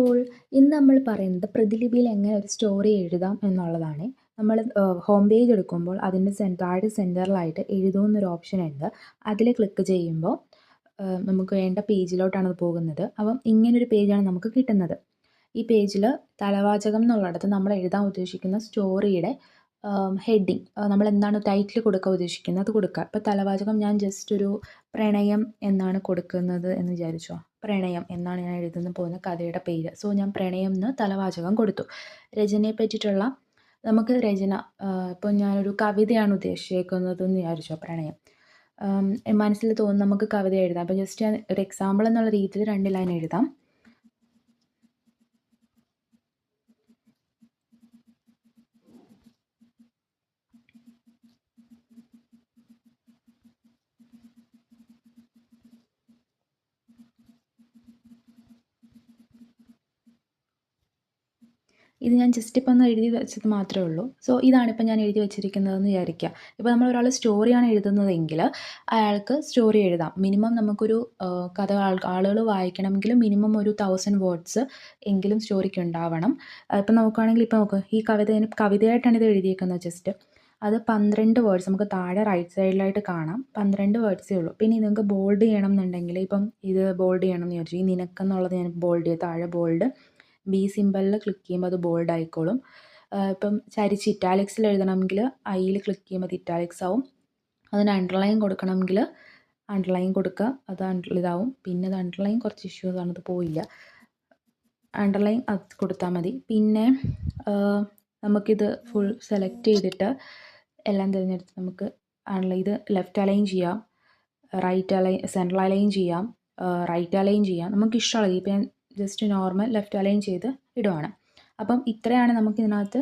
All ഇന്ന് നമ്മൾ പറയുന്നത് പ്രതിലിപിയിൽ എങ്ങനെ ഒരു സ്റ്റോറി എഴുതാം എന്നുള്ളതാണ്. നമ്മൾ ഹോം പേജ് എടുക്കുമ്പോൾ അതിന്റെ സെൻ താഴെ സെന്ററിലായിട്ട് എഴുതുമെന്നൊരു ഓപ്ഷൻ ഉണ്ട്. അതിൽ ക്ലിക്ക് ചെയ്യുമ്പോൾ നമുക്ക് വേണ്ട പേജിലോട്ടാണ് പോകുന്നത്. അപ്പം ഇങ്ങനൊരു പേജാണ് നമുക്ക് കിട്ടുന്നത്. ഈ പേജിൽ തലവാചകം എന്നുള്ളിടത്ത് നമ്മൾ എഴുതാൻ ഉദ്ദേശിക്കുന്ന സ്റ്റോറിയുടെ ഹെഡിങ്. നമ്മൾ എന്താണ് ടൈറ്റിൽ കൊടുക്കാൻ ഉദ്ദേശിക്കുന്നത്? അത് കൊടുക്കുക. ഇപ്പോൾ തലവാചകം ഞാൻ ജസ്റ്റ് ഒരു പ്രണയം എന്നാണ് കൊടുക്കുന്നത് എന്ന് വിചാരിച്ചോ? പ്രണയം എന്നാണ് ഞാൻ എഴുതുന്ന പോകുന്ന കഥയുടെ പേര്. സോ ഞാൻ പ്രണയം എന്ന് തലവാചകം കൊടുത്തു. രചനയെ പറ്റിയിട്ടുള്ള നമുക്ക് രചന ഇപ്പോൾ ഞാനൊരു കവിതയാണ് ഉദ്ദേശിച്ചേക്കുന്നത് എന്ന് വിചാരിച്ചോ? പ്രണയം. മനസ്സിൽ തോന്നുന്നു നമുക്ക് കവിത എഴുതാം. അപ്പോൾ ജസ്റ്റ് ഞാൻ ഒരു എക്സാമ്പിൾ എന്നുള്ള രീതിയിൽ രണ്ട് ലൈൻ എഴുതാം. ഇത് ഞാൻ ജസ്റ്റ് ഇപ്പം ഒന്ന് എഴുതി വെച്ചത് മാത്രമേ ഉള്ളൂ. സോ ഇതാണ് ഇപ്പം ഞാൻ എഴുതി വെച്ചിരിക്കുന്നതെന്ന് വിചാരിക്കുക ഇപ്പോൾ നമ്മൾ ഒരാൾ സ്റ്റോറിയാണ് എഴുതുന്നതെങ്കിൽ അയാൾക്ക് സ്റ്റോറി എഴുതാം. മിനിമം നമുക്കൊരു കഥ ആളുകൾ വായിക്കണമെങ്കിൽ മിനിമം ഒരു തൗസൻഡ് വേർഡ്സ് എങ്കിലും സ്റ്റോറിക്ക് ഉണ്ടാവണം. ഇപ്പം നോക്കുകയാണെങ്കിൽ ഇപ്പോൾ നോക്കുക ഈ കവിത കവിതയായിട്ടാണ് ഇത് എഴുതിയേക്കുന്നത് ജസ്റ്റ് അത് പന്ത്രണ്ട് വേർഡ്സ് നമുക്ക് താഴെ റൈറ്റ് സൈഡിലായിട്ട് കാണാം. പന്ത്രണ്ട് വേർഡ്സേ ഉള്ളൂ. പിന്നെ നിങ്ങൾക്ക് ബോൾഡ് ചെയ്യണം എന്നുണ്ടെങ്കിൽ ഇപ്പം ഇത് ബോൾഡ് ചെയ്യണം എന്ന് വിചാരിച്ചു. ഈ നിനക്കെന്നുള്ളത് ഞാൻ ബോൾഡ് ചെയ്യും. താഴെ ബോൾഡ് ബി സിമ്പലിൽ ക്ലിക്ക് ചെയ്യുമ്പോൾ അത് ബോൾഡ് ആയിക്കോളും. ഇപ്പം ചരിച്ച് ഇറ്റാലിക്സിൽ എഴുതണമെങ്കിൽ ഐയിൽ ക്ലിക്ക് ചെയ്യുമ്പോൾ അത് ഇറ്റാലിക്സ് ആവും. അതിന് അണ്ടർലൈൻ കൊടുക്കണമെങ്കിൽ അണ്ടർലൈൻ കൊടുക്കുക അത് അണ്ടർ ഇതാവും. പിന്നെ അത് അണ്ടർലൈൻ കുറച്ച് ഇഷ്യൂസ് ആണ് അത് പോയില്ല. അണ്ടർലൈൻ അത് കൊടുത്താൽ മതി. പിന്നെ നമുക്കിത് ഫുൾ സെലക്ട് ചെയ്തിട്ട് എല്ലാം തിരഞ്ഞെടുത്ത് നമുക്ക് ഇത് ലെഫ്റ്റ് അലൈൻ ചെയ്യാം റൈറ്റ് അലൈൻ സെൻട്രൽ അലൈൻ ചെയ്യാം റൈറ്റ് അലൈൻ ചെയ്യാം. നമുക്ക് ഇഷ്ടമുള്ളത് ഇപ്പം ഞാൻ ജസ്റ്റ് നോർമൽ ലെഫ്റ്റ് അലൈൻ ചെയ്ത് ഇടുവാണ്. അപ്പം ഇത്രയാണ് നമുക്ക് ഇതിനകത്ത്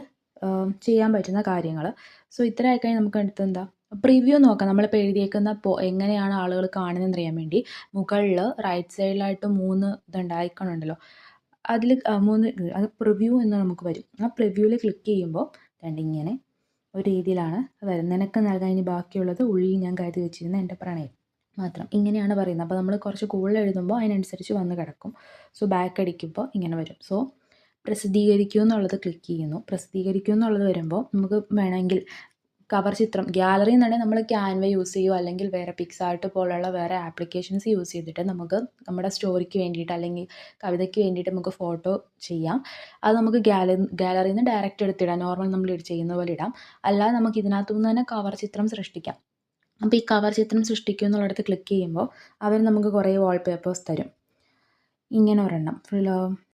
ചെയ്യാൻ പറ്റുന്ന കാര്യങ്ങൾ. സോ ഇത്ര ആയിക്കഴിഞ്ഞാൽ നമുക്ക് അടുത്ത് എന്താ പ്രിവ്യൂ നോക്കാം. നമ്മളിപ്പോൾ എഴുതിയേക്കുന്ന പോ എങ്ങനെയാണ് ആളുകൾ കാണുന്നതെന്ന് അറിയാൻ വേണ്ടി. മുകളിൽ റൈറ്റ് സൈഡിലായിട്ട് മൂന്ന് ഇതുണ്ടായിക്കണുണ്ടല്ലോ അതിൽ മൂന്ന് അത് പ്രിവ്യൂ എന്ന് നമുക്ക് വരും. ആ പ്രിവ്യൂവിൽ ക്ലിക്ക് ചെയ്യുമ്പോൾ രണ്ടിങ്ങനെ ഒരു രീതിയിലാണ് വരുന്നത്. നിനക്ക് നൽകാൻ ഇനി ബാക്കിയുള്ളത് ഉള്ളിൽ ഞാൻ കരുതി വെച്ചിരുന്ന എന്റെ പ്രണയം. മാത്രം. ഇങ്ങനെയാണ് പറയുന്നത്. അപ്പോൾ നമ്മൾ കുറച്ച് കൂടുതൽ എഴുതുമ്പോൾ അതിനനുസരിച്ച് വന്ന് കിടക്കും. സോ ബാക്ക് അടിക്കുമ്പോൾ ഇങ്ങനെ വരും. സോ പ്രസിദ്ധീകരിക്കൂ എന്നുള്ളത് ക്ലിക്ക് ചെയ്യുന്നു. പ്രസിദ്ധീകരിക്കൂ എന്നുള്ളത് വരുമ്പോൾ നമുക്ക് വേണമെങ്കിൽ കവർ ചിത്രം ഗ്യാലറി എന്നുണ്ടെങ്കിൽ നമ്മൾ ക്യാൻവ യൂസ് ചെയ്യുമോ അല്ലെങ്കിൽ വേറെ പിക്സാർട്ട് പോലുള്ള വേറെ ആപ്ലിക്കേഷൻസ് യൂസ് ചെയ്തിട്ട് നമുക്ക് നമ്മുടെ സ്റ്റോറിക്ക് വേണ്ടിയിട്ട് അല്ലെങ്കിൽ കവിതയ്ക്ക് വേണ്ടിയിട്ട് നമുക്ക് ഫോട്ടോ ചെയ്യാം. അത് നമുക്ക് ഗ്യാല ഗ്യാലറിയിൽ നിന്ന് ഡയറക്റ്റ് എടുത്തിടാം. നോർമൽ നമ്മൾ ചെയ്യുന്ന പോലെ ഇടാം. അല്ലാതെ നമുക്ക് ഇതിനകത്തു നിന്ന് തന്നെ കവർ ചിത്രം സൃഷ്ടിക്കാം. അപ്പോൾ ഈ കവർ ചിത്രം സൃഷ്ടിക്കൂ എന്നുള്ളിടത്ത് ക്ലിക്ക് ചെയ്യുമ്പോൾ അവർ നമുക്ക് കുറേ വാൾപേപ്പേഴ്സ് തരും. ഇങ്ങനെ ഒരെണ്ണം.